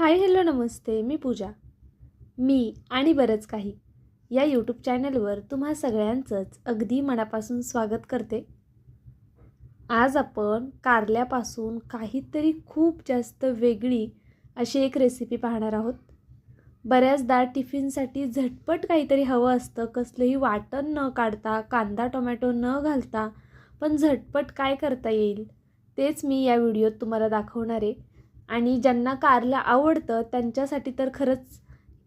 Hi hello नमस्ते मी पूजा. मी आणि बरंच काही या यूट्यूब चॅनलवर तुम्हा सगळ्यांचंच अगदी मनापासून स्वागत करते. आज आपण कारल्यापासून काहीतरी खूप जास्त वेगळी अशी एक रेसिपी पाहणार आहोत. बऱ्याचदा टिफिनसाठी झटपट काहीतरी हवं असतं कसलंही वाटण न काढता कांदा टोमॅटो न घालता पण झटपट काय करता येईल तेच मी या व्हिडिओत तुम्हाला दाखवणार आहे. आणि ज्यांना कारलं आवडतं त्यांच्यासाठी तर खरंच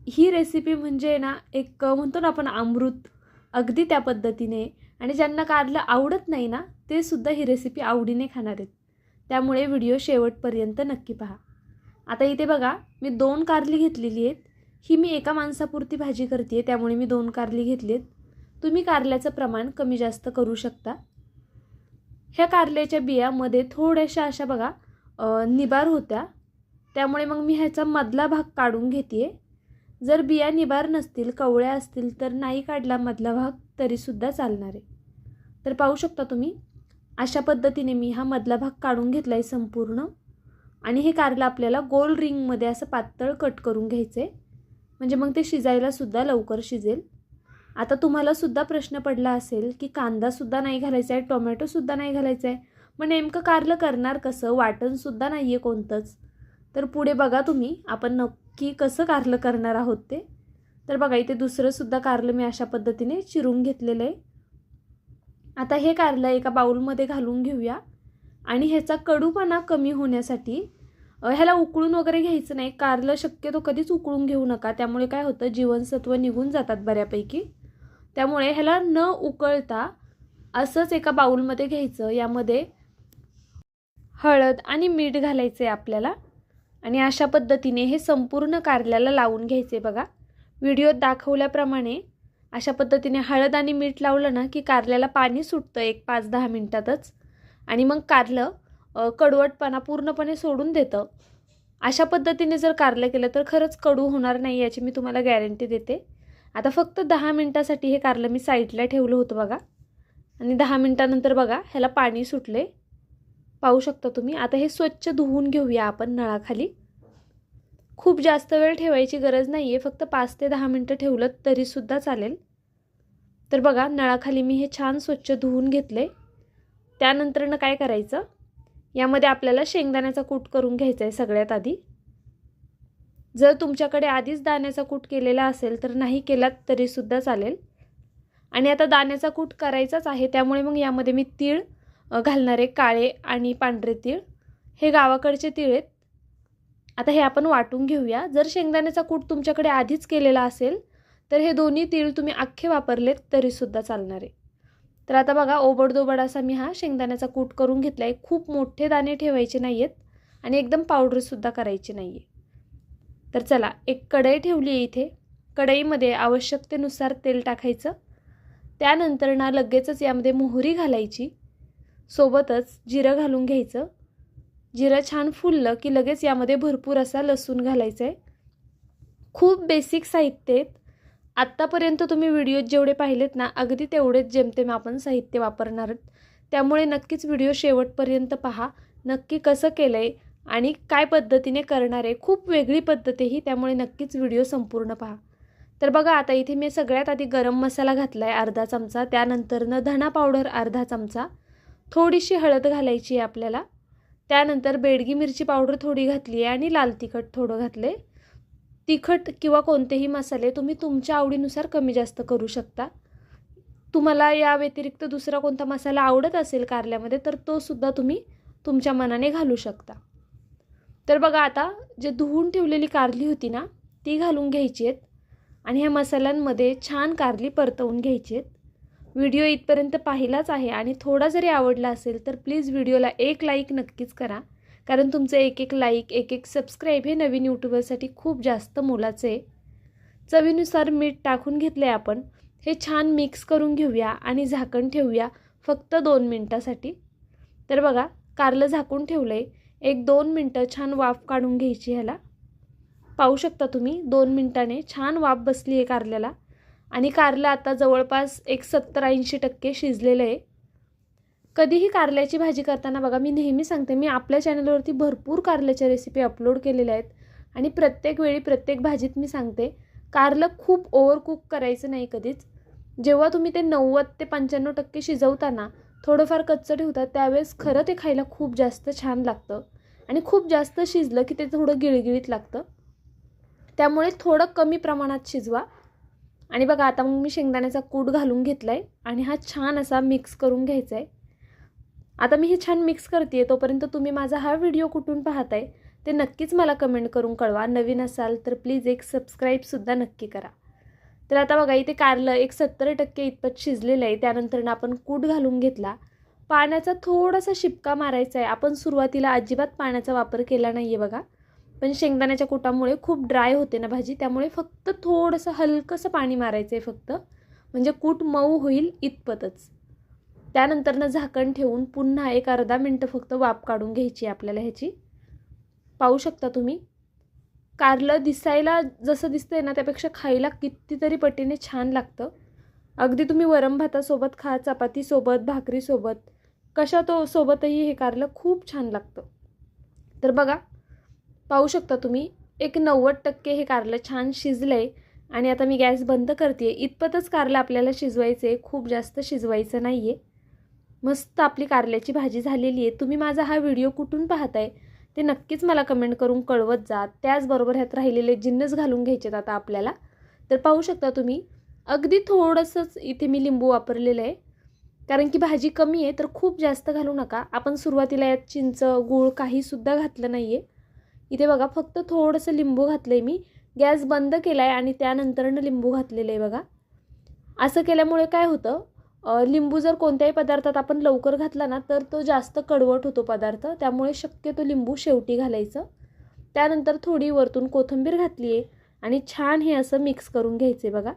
ही रेसिपी म्हणजे ना एक म्हणतो ना आपण अमृत अगदी त्या पद्धतीने. आणि ज्यांना कारलं आवडत नाही ना ते सुद्धा ही रेसिपी आवडीने खाणार आहेत. त्यामुळे व्हिडिओ शेवटपर्यंत नक्की पहा. आता इथे बघा मी दोन कारली घेतलेली आहेत. ही मी एका माणसापुरती भाजी करते त्यामुळे मी दोन कारली घेतली आहेत. तुम्ही कारल्याचं प्रमाण कमी जास्त करू शकता. ह्या कारल्याच्या बियामध्ये थोड्याशा अशा बघा निबार होत्या. त्यामुळे मग मी ह्याचा मधला भाग काढून घेते जर बिया निबार नसतील कवळ्या असतील तर नाही काढला मधला भाग तरीसुद्धा चालणार. आहे तर पाहू शकता तुम्ही अशा पद्धतीने मी हा मधला भाग काढून घेतला आहे संपूर्ण. आणि हे कारलं आपल्याला गोल रिंगमध्ये असं पातळ कट करून घ्यायचं आहे म्हणजे मग ते शिजायलासुद्धा लवकर शिजेल. आता तुम्हालासुद्धा प्रश्न पडला असेल की कांदासुद्धा नाही घालायचा आहे टोमॅटोसुद्धा नाही घालायचा आहे मग नेमकं कारलं करणार कसं? वाटणसुद्धा नाही आहे कोणतंच. तर पुढे बघा तुम्ही आपण नक्की कसं कारलं करणार आहोत ते. तर बघा इथे दुसरंसुद्धा कारलं मी अशा पद्धतीने चिरून घेतलेलं आहे. आता हे कारलं एका बाऊलमध्ये घालून घेऊया. आणि ह्याचा कडूपणा कमी होण्यासाठी ह्याला उकळून वगैरे घ्यायचं नाही. कारलं शक्यतो कधीच उकळून घेऊ नका. त्यामुळे काय होतं जीवनसत्व निघून जातात बऱ्यापैकी. त्यामुळे ह्याला न उकळता असंच एका बाऊलमध्ये घ्यायचं. यामध्ये हळद आणि मीठ घालायचं आहे आपल्याला. आणि अशा पद्धतीने हे संपूर्ण कारल्याला लावून घ्यायचे बघा. व्हिडिओत दाखवल्याप्रमाणे अशा पद्धतीने हळद आणि मीठ लावलं ना की कारल्याला पाणी सुटतं एक पाच दहा मिनटातच. आणि मग कारलं कडवटपणा पूर्णपणे सोडून देतं. अशा पद्धतीने जर कारलं केलं तर खरंच कडू होणार नाही याची मी तुम्हाला गॅरंटी देते. आता फक्त दहा मिनटासाठी हे कारलं मी साईडला ठेवलं होतं बघा. आणि दहा मिनटानंतर बघा ह्याला पाणी सुटले पाहू शकता तुम्ही. आता हे स्वच्छ धुवून घेऊया आपण नळाखाली. खूप जास्त वेळ ठेवायची गरज नाही आहे फक्त पाच ते दहा मिनटं ठेवलं तरीसुद्धा चालेल. तर बघा नळाखाली मी हे छान स्वच्छ धुवून घेतले त्यानंतरनं काय करायचं? यामध्ये आपल्याला शेंगदाण्याचा कूट करून घ्यायचा आहे सगळ्यात आधी. जर तुमच्याकडे आधीच दाण्याचा कूट केलेला असेल तर नाही केलात तरीसुद्धा चालेल. आणि आता दाण्याचा कूट करायचाच आहे त्यामुळे मग यामध्ये मी तीळ घालणारे काळे आणि पांढरे तीळ. हे गावाकडचे तीळ आहेत. आता हे आपण वाटून घेऊया. जर शेंगदाण्याचा कूट तुमच्याकडे आधीच केलेला असेल तर हे दोन्ही तीळ तुम्ही अख्खे वापरलेत तरीसुद्धा चालणार. आहे तर आता बघा ओबडदोबड असा मी हा शेंगदाण्याचा कूट करून घेतला आहे खूप मोठे दाणे ठेवायचे नाही आहेत आणि एकदम पावडरसुद्धा करायची नाही आहे तर चला एक कढई ठेवली आहे इथे. कढईमध्ये आवश्यकतेनुसार तेल टाकायचं. त्यानंतर ना लगेचच यामध्ये मोहरी घालायची. सोबतच जिरं घालून घ्यायचं. जिरं छान फुललं की लगेच यामध्ये भरपूर असा लसूण घालायचा आहे खूप बेसिक साहित्य आहेत आत्तापर्यंत तुम्ही व्हिडिओत जेवढे पाहिलेत ना अगदी तेवढेच जेमतेम आपण साहित्य वापरणार आहोत. त्यामुळे नक्कीच व्हिडिओ शेवटपर्यंत पहा. नक्की कसं केलं आहे आणि काय पद्धतीने करणार आहे खूप वेगळी पद्धत आहे ही त्यामुळे नक्कीच व्हिडिओ संपूर्ण पहा. तर बघा आता इथे मी सगळ्यात आधी गरम मसाला घातला आहे अर्धा चमचा त्यानंतरनं धणा पावडर अर्धा चमचा थोडीशी हळद घालायची आहे आपल्याला. त्यानंतर बेडगी मिरची पावडर थोडी घातली आहे आणि लाल तिखट थोडं घातले तिखट किंवा कोणतेही मसाले तुम्ही तुमच्या आवडीनुसार कमी जास्त करू शकता. तुम्हाला या व्यतिरिक्त दुसरा कोणता मसाला आवडत असेल कारल्यामध्ये तर तो सुद्धा तुम्ही तुमच्या मनाने घालू शकता. तर बघा आता जे धुवून ठेवलेली कारली होती ना ती घालून घ्यायची आहेत. आणि ह्या मसाल्यांमध्ये छान कारली परतवून घ्यायची आहेत. व्हिडिओ इथपर्यंत पाहिलाच आहे आणि थोडा जरी आवडला असेल तर प्लीज व्हिडिओला एक लाईक नक्कीच करा. कारण तुमचं एक एक लाईक एक एक सबस्क्राईब हे नवीन यूट्यूबरसाठी खूप जास्त मोलाचं. आहे चवीनुसार मीठ टाकून घेतले आपण. हे छान मिक्स करून घेऊया आणि झाकण ठेवूया फक्त दोन मिनटासाठी. तर बघा कारलं झाकून ठेवलं आहे एक दोन मिनटं छान वाफ काढून घ्यायची ह्याला. पाहू शकता तुम्ही दोन मिनटाने छान वाफ बसली आहे कारल्याला. आणि कारलं आता जवळपास एक सत्तर ऐंशी टक्के शिजलेलं आहे. कधीही कारल्याची भाजी करताना बघा मी नेहमी सांगते मी आपल्या चॅनलवरती भरपूर कारल्याच्या रेसिपी अपलोड केलेल्या आहेत. आणि प्रत्येक वेळी प्रत्येक भाजीत मी सांगते कारलं खूप ओव्हरकुक करायचं नाही कधीच. जेव्हा तुम्ही ते नव्वद ते पंच्याण्णव टक्के शिजवताना थोडंफार कच्चं ठेवतात त्यावेळेस खरं ते खायला खूप जास्त छान लागतं. आणि खूप जास्त शिजलं की ते थोडं गिळगिळीत लागतं. त्यामुळे थोडं कमी प्रमाणात शिजवा. आणि बघा आता मग मी शेंगदाण्याचा कूट घालून घेतला आहे आणि हा छान असा मिक्स करून घ्यायचा आहे आता मी हे छान मिक्स करते आहे तोपर्यंत तुम्ही माझा हा व्हिडिओ कुठून पाहताय ते नक्कीच मला कमेंट करून कळवा. नवीन असाल तर प्लीज एक सबस्क्राईबसुद्धा नक्की करा. तर आता बघा इथे कारलं एक सत्तर टक्के इतपत शिजलेलं आहे. त्यानंतर आपण कूट घालून घेतला. पाण्याचा थोडासा शिपका मारायचा आहे आपण सुरुवातीला अजिबात पाण्याचा वापर केला नाही आहे बघा. पण शेंगदाण्याच्या कुटामुळे खूप ड्राय होते ना भाजी त्यामुळे फक्त थोडंसं हलकंसं पाणी मारायचं आहे फक्त. म्हणजे कूट मऊ होईल इतपतच. त्यानंतरनं झाकण ठेवून पुन्हा एक अर्धा मिनटं फक्त वाफ काढून घ्यायची आपल्याला ह्याची. पाहू शकता तुम्ही? कारलं दिसायला जसं दिसतंय ना त्यापेक्षा खायला कितीतरी पटीने छान लागतं. अगदी तुम्ही वरम भातासोबत खा चपातीसोबत भाकरीसोबत कशा तो सोबतही हे कारलं खूप छान लागतं. तर बघा पाहू शकता तुम्ही. एक नव्वद टक्के हे कारलं छान शिजलं आहे आणि आता मी गॅस बंद करते इतपतच कारलं आपल्याला शिजवायचं आहे खूप जास्त शिजवायचं नाही आहे मस्त आपली कारल्याची भाजी झालेली आहे. तुम्ही माझा हा व्हिडिओ कुठून पाहताय ते नक्कीच मला कमेंट करून कळवत जा. त्याचबरोबर ह्यात राहिलेले जिन्नस घालून घ्यायचेत आता आपल्याला. तर पाहू शकता तुम्ही अगदी थोडंसंच इथे मी लिंबू वापरलेलं आहे कारण की भाजी कमी आहे तर खूप जास्त घालू नका. आपण सुरुवातीला यात चिंच गूळ काहीसुद्धा घातलं नाही आहे इथे बघा फक्त थोडंसं लिंबू घातलं आहे मी. गॅस बंद केला आहे आणि त्यानंतरनं लिंबू घातलेलं आहे बघा. असं केल्यामुळे काय होतं लिंबू जर कोणत्याही पदार्थात आपण लवकर घातला ना तर तो जास्त कडवट होतो पदार्थ. त्यामुळे शक्यतो लिंबू शेवटी घालायचं. त्यानंतर थोडी वरतून कोथिंबीर घातली आहे आणि छान हे असं मिक्स करून घ्यायचे बघा.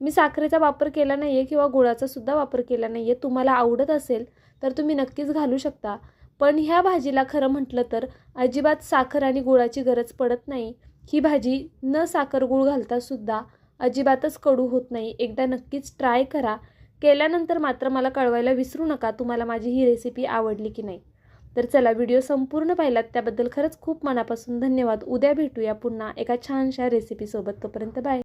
मी साखरेचा वापर केला नाही आहे किंवा गुळाचासुद्धा वापर केला नाही आहे तुम्हाला आवडत असेल तर तुम्ही नक्कीच घालू शकता. पण ह्या भाजीला खरं म्हटलं तर अजिबात साखर आणि गुळाची गरज पडत नाही. ही भाजी न साखर गुळ घालतासुद्धा अजिबातच कडू होत नाही. एकदा नक्कीच ट्राय करा. केल्यानंतर मात्र मला कळवायला विसरू नका तुम्हाला माझी ही रेसिपी आवडली की नाही. तर चला व्हिडिओ संपूर्ण पाहिलात त्याबद्दल खरंच खूप मनापासून धन्यवाद. उद्या भेटूया पुन्हा एका छानशा रेसिपीसोबत. तोपर्यंत बाय.